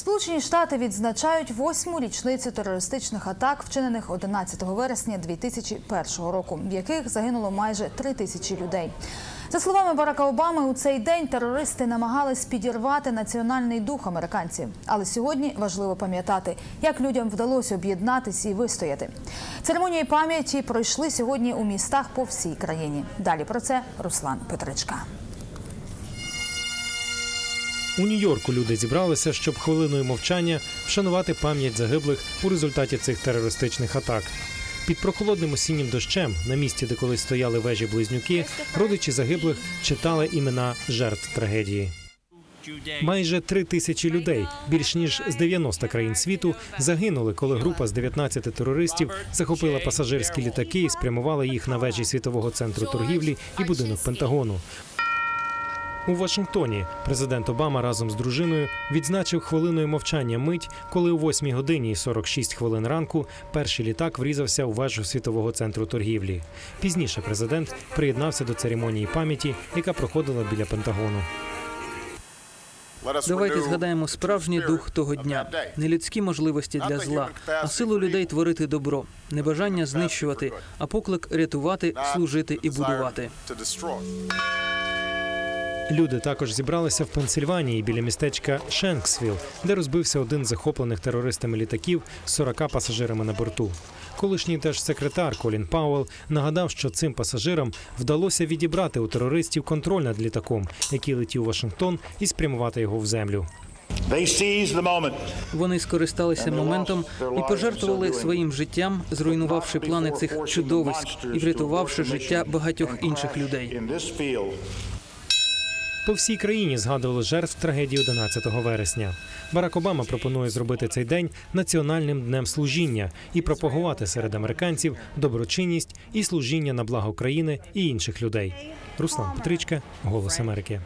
Сполучені Штати відзначають восьму річницю терористичних атак, вчинених 11 вересня 2001 року, в яких загинуло майже три тисячі людей. За словами Барака Обами, у цей день терористи намагались підірвати національний дух американців. Але сьогодні важливо пам'ятати, як людям вдалося об'єднатися і вистояти. Церемонії пам'яті пройшли сьогодні у містах по всій країні. Далі про це Руслан Петричка. У Нью-Йорку люди зібралися, щоб хвилиною мовчання вшанувати пам'ять загиблих у результаті цих терористичних атак. Під прохолодним осіннім дощем, на місці, де колись стояли вежі близнюки, родичі загиблих читали імена жертв трагедії. Майже три тисячі людей, більш ніж з 90 країн світу, загинули, коли група з 19 терористів захопила пасажирські літаки і спрямувала їх на вежі світового центру торгівлі і будинок Пентагону. У Вашингтоні президент Обама разом з дружиною відзначив хвилиною мовчання мить, коли о 8 годині і 46 хвилин ранку перший літак врізався у вежу світового центру торгівлі. Пізніше президент приєднався до церемонії пам'яті, яка проходила біля Пентагону. Давайте згадаємо справжній дух того дня, не людські можливості для зла, а силу людей творити добро, не бажання знищувати, а поклик рятувати, служити і будувати. Люди також зібралися в Пенсильванії біля містечка Шенксвіл, де розбився один з захоплених терористами літаків з 40 пасажирами на борту. Колишній держсекретар Колін Пауел нагадав, що цим пасажирам вдалося відібрати у терористів контроль над літаком, який летів у Вашингтон, і спрямувати його в землю. Вони скористалися моментом і пожертвували своїм життям, зруйнувавши плани цих чудовиськ і врятувавши життя багатьох інших людей. По всій країні згадували жертв трагедії 11 вересня. Барак Обама пропонує зробити цей день національним днем служіння і пропагувати серед американців доброчинність і служіння на благо країни і інших людей. Руслан Петричка, Голос Америки.